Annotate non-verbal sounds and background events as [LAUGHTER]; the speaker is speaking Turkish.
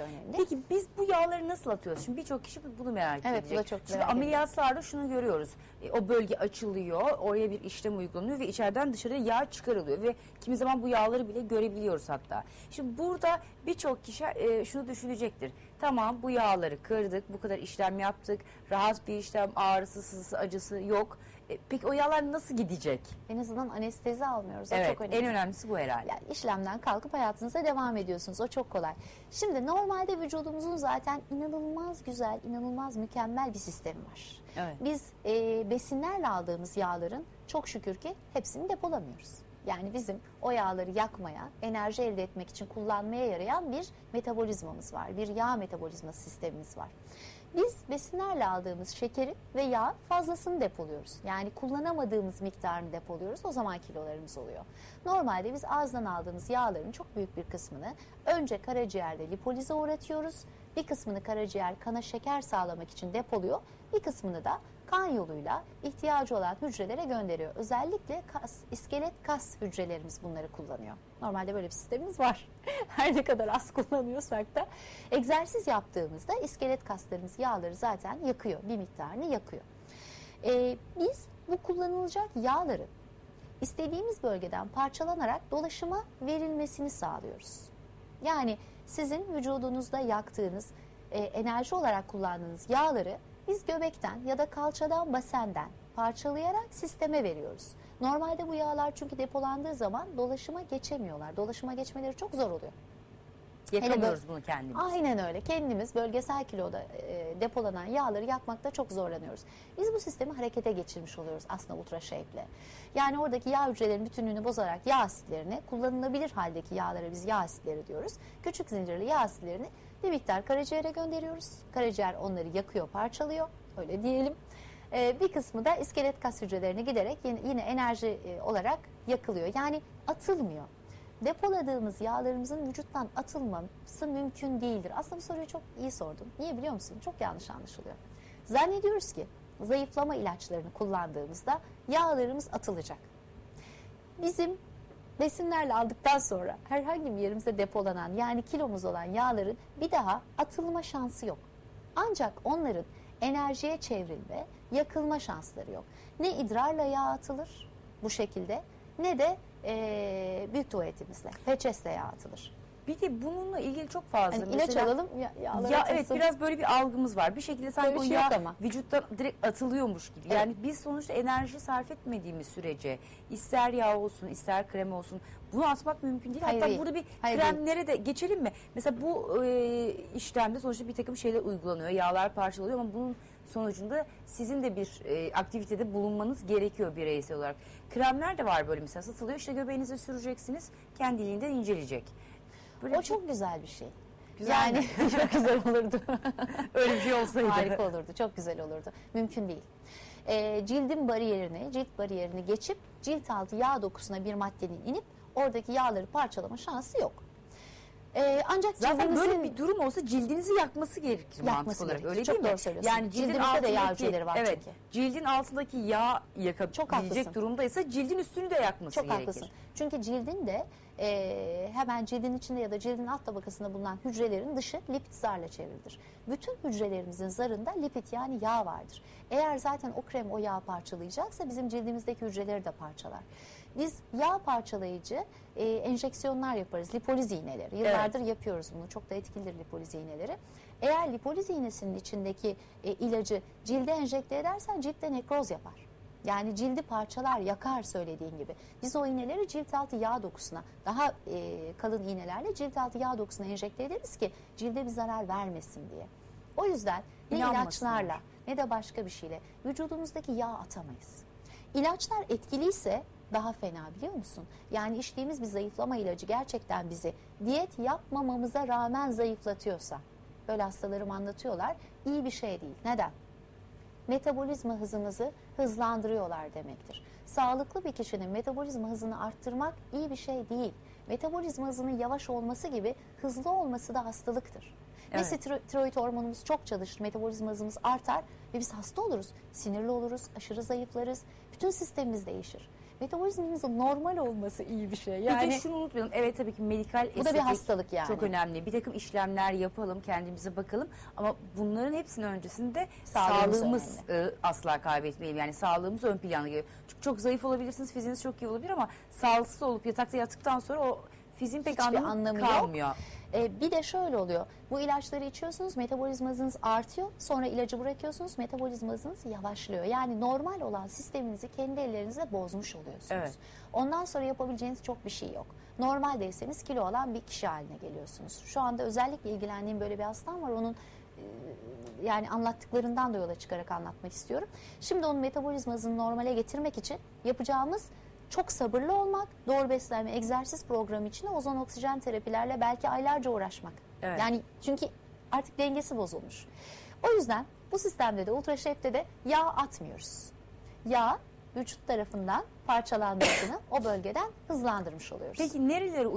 da önemli. Peki biz bu yağları nasıl atıyoruz? Şimdi birçok kişi bunu merak Evet, edecek. da çok Şimdi merak ameliyatlarda şunu görüyoruz. E, o bölge açılıyor, oraya bir işlem uygulanıyor ve içeriden dışarıya yağ çıkarılıyor ve kimi zaman bu yağları bile görebiliyoruz hatta. Şimdi burada birçok kişi e, şunu düşünecektir. Tamam bu yağları kırdık, bu kadar işlem yaptık, rahat bir işlem, ağrısı, sızısı, acısı yok. E, peki o yağlar nasıl gidecek? En azından anestezi almıyoruz. O evet, çok önemli. en önemlisi bu herhalde. Yani işlemden kalkıp hayatınıza devam ediyorsunuz. O çok kolay. Şimdi normalde vücudumuzun zaten inanılmaz güzel, inanılmaz mükemmel bir sistemi var. Evet. Biz e, besinlerle aldığımız yağların çok şükür ki hepsini depolamıyoruz. Yani bizim o yağları yakmaya, enerji elde etmek için kullanmaya yarayan bir metabolizmamız var. Bir yağ metabolizma sistemimiz var. Biz besinlerle aldığımız şekeri ve yağ fazlasını depoluyoruz. Yani kullanamadığımız miktarını depoluyoruz. O zaman kilolarımız oluyor. Normalde biz ağızdan aldığımız yağların çok büyük bir kısmını önce karaciğerde lipolize uğratıyoruz. Bir kısmını karaciğer kana şeker sağlamak için depoluyor. Bir kısmını da kan yoluyla ihtiyacı olan hücrelere gönderiyor. Özellikle kas, iskelet kas hücrelerimiz bunları kullanıyor. Normalde böyle bir sistemimiz var. [LAUGHS] Her ne kadar az kullanıyorsak da egzersiz yaptığımızda iskelet kaslarımız yağları zaten yakıyor. Bir miktarını yakıyor. Ee, biz bu kullanılacak yağları istediğimiz bölgeden parçalanarak dolaşıma verilmesini sağlıyoruz. Yani sizin vücudunuzda yaktığınız, e, enerji olarak kullandığınız yağları biz göbekten ya da kalçadan basenden parçalayarak sisteme veriyoruz. Normalde bu yağlar çünkü depolandığı zaman dolaşıma geçemiyorlar. Dolaşıma geçmeleri çok zor oluyor. Yakamıyoruz bunu kendimiz. Aynen öyle. Kendimiz bölgesel kiloda e, depolanan yağları yakmakta çok zorlanıyoruz. Biz bu sistemi harekete geçirmiş oluyoruz aslında ultra shape'le. Yani oradaki yağ hücrelerin bütünlüğünü bozarak yağ asitlerini kullanılabilir haldeki yağlara biz yağ asitleri diyoruz. Küçük zincirli yağ asitlerini bir miktar karaciğere gönderiyoruz. Karaciğer onları yakıyor, parçalıyor. Öyle diyelim. E, bir kısmı da iskelet kas hücrelerine giderek yine, yine enerji e, olarak yakılıyor. Yani atılmıyor depoladığımız yağlarımızın vücuttan atılması mümkün değildir. Aslında bu soruyu çok iyi sordun. Niye biliyor musun? Çok yanlış anlaşılıyor. Zannediyoruz ki zayıflama ilaçlarını kullandığımızda yağlarımız atılacak. Bizim besinlerle aldıktan sonra herhangi bir yerimize depolanan yani kilomuz olan yağların bir daha atılma şansı yok. Ancak onların enerjiye çevrilme, yakılma şansları yok. Ne idrarla yağ atılır bu şekilde ne de e, büyük tuvaletimizle, peçesle yağ atılır. Bir de bununla ilgili çok fazla. Yani ilaç Mesela- alalım, ya, Ya evet biraz böyle bir algımız var. Bir şekilde sanki Böyle o bir şey yağ yok ama. vücuttan direkt atılıyormuş gibi. Evet. Yani biz sonuçta enerji sarf etmediğimiz sürece ister yağ olsun ister krem olsun bunu atmak mümkün değil. Hayır, Hatta değil. burada bir Hayır, kremlere de geçelim mi? Mesela bu e, işlemde sonuçta bir takım şeyler uygulanıyor. Yağlar parçalanıyor ama bunun sonucunda sizin de bir e, aktivitede bulunmanız gerekiyor bireysel olarak. Kremler de var böyle mesela satılıyor. İşte göbeğinize süreceksiniz kendiliğinden inceleyecek. Böyle O çok güzel bir şey. Güzel yani [LAUGHS] çok güzel olurdu. [LAUGHS] öyle bir şey olsaydı. Harika olurdu. Çok güzel olurdu. Mümkün değil. Ee, cildin bariyerini, cilt bariyerini geçip cilt altı yağ dokusuna bir maddenin inip oradaki yağları parçalama şansı yok. Ee, ancak Zaten cildimizin- böyle bir durum olsa cildinizi yakması gerekir Yakması mantık olarak. gerekir. Öyle Çok değil mi? söylüyorsun. Yani cildin Cildimizde de yağ altındaki, hücreleri var evet, çünkü. Cildin altındaki yağ yakabilecek Çok durumdaysa cildin üstünü de yakması Çok gerekir. haklısın. Çünkü cildin de e, hemen cildin içinde ya da cildin alt tabakasında bulunan hücrelerin dışı lipid zarla çevrilidir. Bütün hücrelerimizin zarında lipid yani yağ vardır. Eğer zaten o krem o yağı parçalayacaksa bizim cildimizdeki hücreleri de parçalar. Biz yağ parçalayıcı e, enjeksiyonlar yaparız. Lipoliz iğneleri. Yıllardır yapıyoruz bunu. Çok da etkilidir lipoliz iğneleri. Eğer lipoliz iğnesinin içindeki e, ilacı cilde enjekte edersen ciltte nekroz yapar. Yani cildi parçalar, yakar söylediğin gibi. Biz o iğneleri cilt altı yağ dokusuna, daha e, kalın iğnelerle cilt altı yağ dokusuna enjekte ederiz ki cilde bir zarar vermesin diye. O yüzden ne ilaçlarla ne de başka bir şeyle vücudumuzdaki yağ atamayız. İlaçlar etkiliyse daha fena biliyor musun? Yani içtiğimiz bir zayıflama ilacı gerçekten bizi diyet yapmamamıza rağmen zayıflatıyorsa, böyle hastalarım anlatıyorlar, iyi bir şey değil. Neden? Metabolizma hızımızı hızlandırıyorlar demektir. Sağlıklı bir kişinin metabolizma hızını arttırmak iyi bir şey değil. Metabolizma hızının yavaş olması gibi hızlı olması da hastalıktır. Evet. Ve stiro- tiroid hormonumuz çok çalışır, metabolizma hızımız artar ve biz hasta oluruz. Sinirli oluruz, aşırı zayıflarız, bütün sistemimiz değişir. Metabolizmamızın normal olması iyi bir şey. Bir Yani de şunu unutmayalım. Evet tabii ki medikal bu da bir hastalık yani. çok önemli. Bir takım işlemler yapalım, kendimize bakalım. Ama bunların hepsinin öncesinde Sağlığımız sağlığımız e, asla kaybetmeyelim. Yani sağlığımız ön plana geliyor. Çünkü çok zayıf olabilirsiniz, fiziğiniz çok iyi olabilir ama sağlıksız olup yatakta yattıktan sonra o fiziğin pek Hiçbir anlamı, anlamı yok. Ee, bir de şöyle oluyor. Bu ilaçları içiyorsunuz, metabolizmanız artıyor. Sonra ilacı bırakıyorsunuz, metabolizmanız yavaşlıyor. Yani normal olan sisteminizi kendi ellerinizle bozmuş oluyorsunuz. Evet. Ondan sonra yapabileceğiniz çok bir şey yok. Normaldeyseniz kilo olan bir kişi haline geliyorsunuz. Şu anda özellikle ilgilendiğim böyle bir hastam var. Onun e, yani anlattıklarından da yola çıkarak anlatmak istiyorum. Şimdi onun metabolizmasını normale getirmek için yapacağımız çok sabırlı olmak, doğru beslenme, egzersiz programı içinde ozon oksijen terapilerle belki aylarca uğraşmak. Evet. Yani çünkü artık dengesi bozulmuş. O yüzden bu sistemde de ultraşefte de yağ atmıyoruz. Yağ vücut tarafından parçalanmasını o bölgeden hızlandırmış oluyoruz. Peki nerelere